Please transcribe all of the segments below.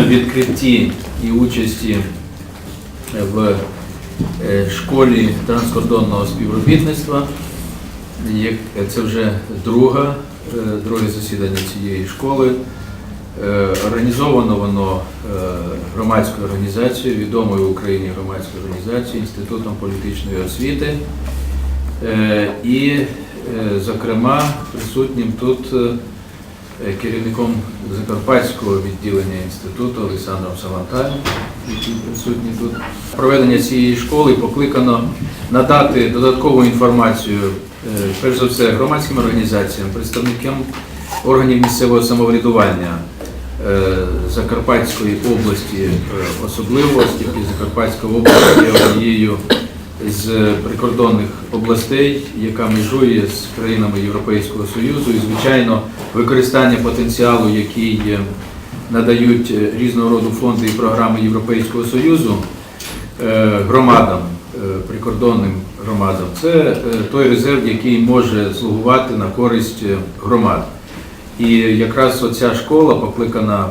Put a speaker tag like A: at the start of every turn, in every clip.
A: відкритті і участі в е, школі транскордонного співробітництва. Це вже друга, е, друге засідання цієї школи. Е, Організовано воно громадською організацією, відомою в Україні громадською організацією Інститутом політичної освіти. І, зокрема, присутнім тут керівником Закарпатського відділення інституту Олександром Салантаєм, який присутній тут. Проведення цієї школи покликано надати додаткову інформацію, е, перш за все, громадським організаціям, представникам органів місцевого самоврядування е, Закарпатської області, е, особливо, оскільки Закарпатська область є однією з прикордонних областей, яка межує з країнами Європейського Союзу, і звичайно використання потенціалу, який е, надають е, різного роду фонди і програми Європейського Союзу е, громадам, прикордонним громадам, це той резерв, який може слугувати на користь громад. І якраз оця школа покликана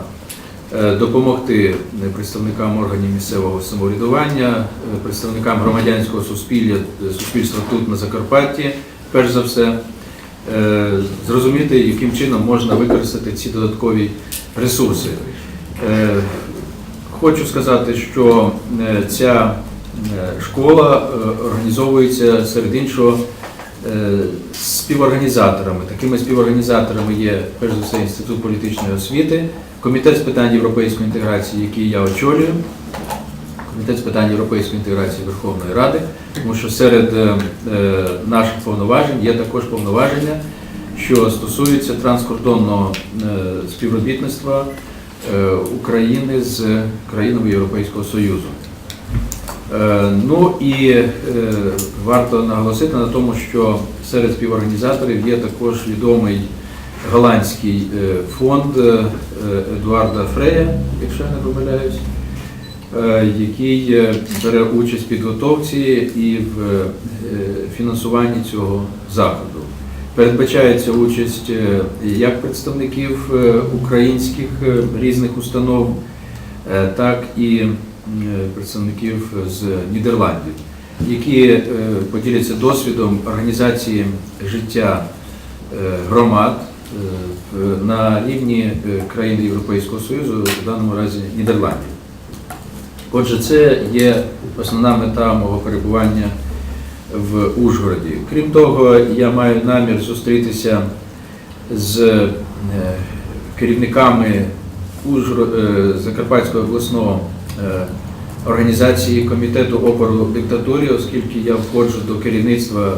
A: допомогти е, представникам органів місцевого самоврядування, е, представникам громадянського суспілля, е, суспільства тут на Закарпатті, перш за все, е, зрозуміти, яким чином можна використати ці додаткові ресурси. Е, Хочу сказати, що е, ця е, школа е, організовується серед іншого е, співорганізаторами. Такими співорганізаторами є перш за все Інститут політичної освіти, комітет з питань європейської інтеграції, який я очолюю, комітет з питань європейської інтеграції Верховної Ради, тому що серед е, е, наших повноважень є також повноваження, що стосуються транскордонного е, співробітництва України з країнами Європейського Союзу. Ну і варто наголосити на тому, що серед співорганізаторів є також відомий голландський е, фонд е, Едуарда Фрея, якщо я не помиляюсь, е, який бере участь в підготовці і в фінансуванні цього заходу. Передбачається участь як представників українських різних установ, так і представників з Нідерландів, які поділяться досвідом організації життя громад на рівні е, країн Європейського Союзу, в даному разі Нідерландів. Отже, це є основна мета мого перебування в Ужгороді. Крім того, я маю намір зустрітися з е, керівниками е, Закарпатського обласного е, організації комітету опору диктатурі, оскільки я входжу до керівництва е,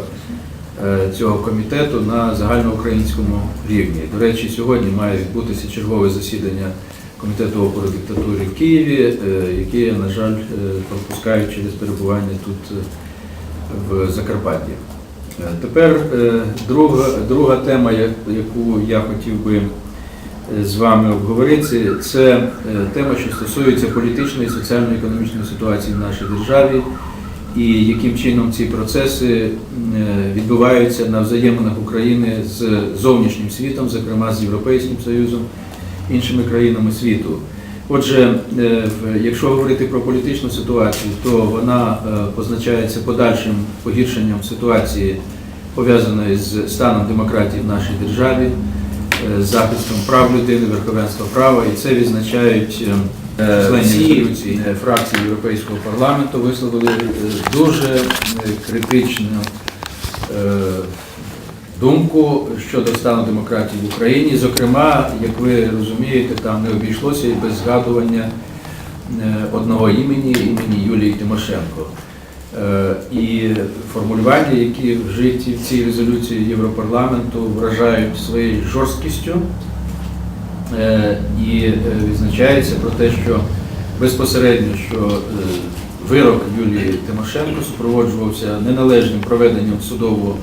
A: цього комітету на загальноукраїнському рівні. До речі, сьогодні має відбутися чергове засідання комітету опору диктатури в Києві, е, яке, на жаль, е, пропускаю через перебування тут е, в Закарпатті. Е, Тепер е, друга, друга тема, яку я хотів би е, з вами обговорити, це е, тема, що стосується політичної, і соціально-економічної ситуації в нашій державі і яким чином ці процеси е, відбуваються на взаєминах України з зовнішнім світом, зокрема з Європейським Союзом, іншими країнами світу. Отже, е, якщо говорити про політичну ситуацію, то вона е, позначається подальшим погіршенням ситуації, пов'язаної з станом демократії в нашій державі, з захистом прав людини, верховенства права, і це відзначають е, резолюції е, фракції Європейського парламенту, висловили е, дуже критичну думку щодо стану демократії в Україні. Зокрема, як ви розумієте, там не обійшлося і без згадування одного імені, імені Юлії Тимошенко. І формулювання, які вжиті в цій резолюції Європарламенту, вражають своєю жорсткістю і е, відзначається про те, що безпосередньо що е, вирок Юлії Тимошенко супроводжувався неналежним проведенням судового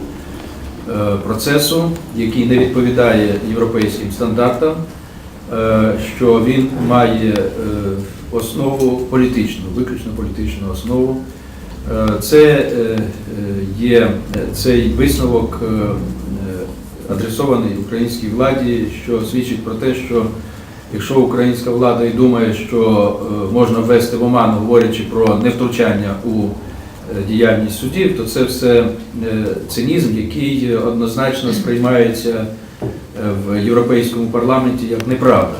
A: е, процесу, який не відповідає європейським стандартам, е, що він має е, основу політичну, виключно політичну основу. Е, Це е, е, є е, цей висновок е, е, адресований українській владі, що свідчить про те, що Якщо українська влада і думає, що е, можна ввести в оману, говорячи про невтручання у е, діяльність судів, то це все е, цинізм, який однозначно сприймається в Європейському парламенті як неправда.